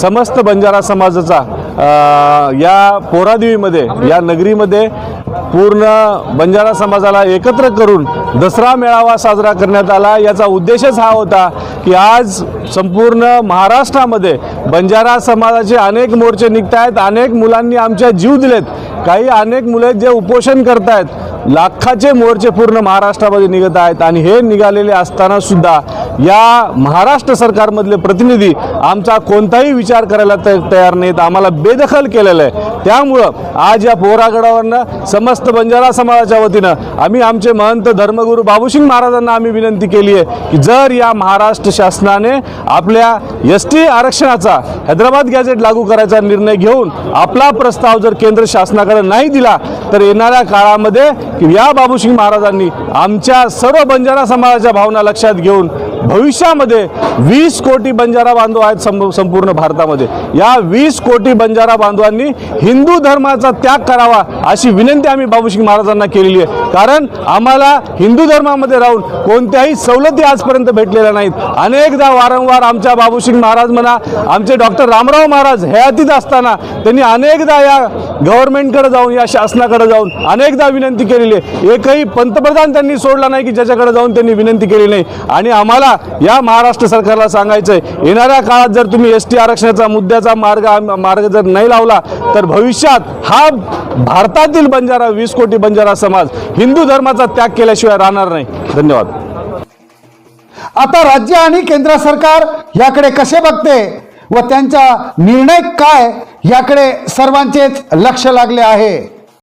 समस्त बंजारा समाजाचा या पोरादेवीमध्ये या नगरीमध्ये पूर्ण बंजारा समाजाला एकत्र करून दसरा मेळावा साजरा करण्यात आला. याचा उद्देशच हा होता की आज संपूर्ण महाराष्ट्रामध्ये बंजारा समाजाचे अनेक मोर्चे निघत आहेत अनेक मुलांनी आमच्या जीव दिलेत. काही अनेक मुले जे उपोषण करत आहेत लाखाचे मोर्चे पूर्ण महाराष्ट्रामध्ये निघत आहेत आणि हे निघालेले असताना सुद्धा या महाराष्ट्र सरकारमधले प्रतिनिधी आमचा कोणताही विचार करायला तयार नाहीत. आम्हाला बेदखल केलेलं आहे. त्यामुळं आज या पोहरागडावरनं समस्त बंजारा समाजाच्या वतीनं आम्ही आमचे महंत धर्मगुरू बाबूसिंग महाराजांना आम्ही विनंती केली आहे की जर या महाराष्ट्र शासनाने आपल्या एस टी आरक्षणाचा हैदराबाद गॅझेट लागू करायचा निर्णय घेऊन आपला प्रस्ताव जर केंद्र शासनाकडे नाही दिला तर येणाऱ्या काळामध्ये की या बाबूसिंग महाराजांनी आमच्या सर्व बंजारा समाजाच्या भावना लक्षात घेऊन भविष्यामध्ये वीस कोटी बंजारा बांधव आहेत संप- संपूर्ण भारतामध्ये. या वीस कोटी बंजारा बांधवांनी हिंदू धर्माचा त्याग करावा अशी विनंती आम्ही बाबूसिंग महाराजांना केलेली आहे. कारण आम्हाला हिंदू धर्मामध्ये राहून कोणत्याही सवलती आजपर्यंत भेटलेल्या नाहीत. अनेकदा वारंवार आमच्या बाबूसिंग महाराज म्हणा आमचे डॉक्टर रामराव महाराज हयातीत असताना त्यांनी अनेकदा या गव्हर्नमेंटकडे जाऊन या शासनाकडे जाऊन अनेकदा विनंती केलेली आहे. एकही पंतप्रधान त्यांनी सोडला नाही की ज्याच्याकडे जाऊन त्यांनी विनंती केली नाही. आणि आम्हाला या महाराष्ट्र सरकारला सांगायचं आहे येणाऱ्या काळात जर तुम्ही एस टी आरक्षणाचा मुद्द्याचा मार्ग मार्ग जर नाही लावला तर भविष्यात हा भारतातील बंजारा वीस कोटी बंजारा समाज हिंदू धर्माचा त्याग केल्याशिवाय राहणार नाही. धन्यवाद. आता राज्य आणि केंद्र सरकार याकडे कसे बघते व त्यांचा निर्णय काय याकडे सर्वांचेच लक्ष लागले आहे.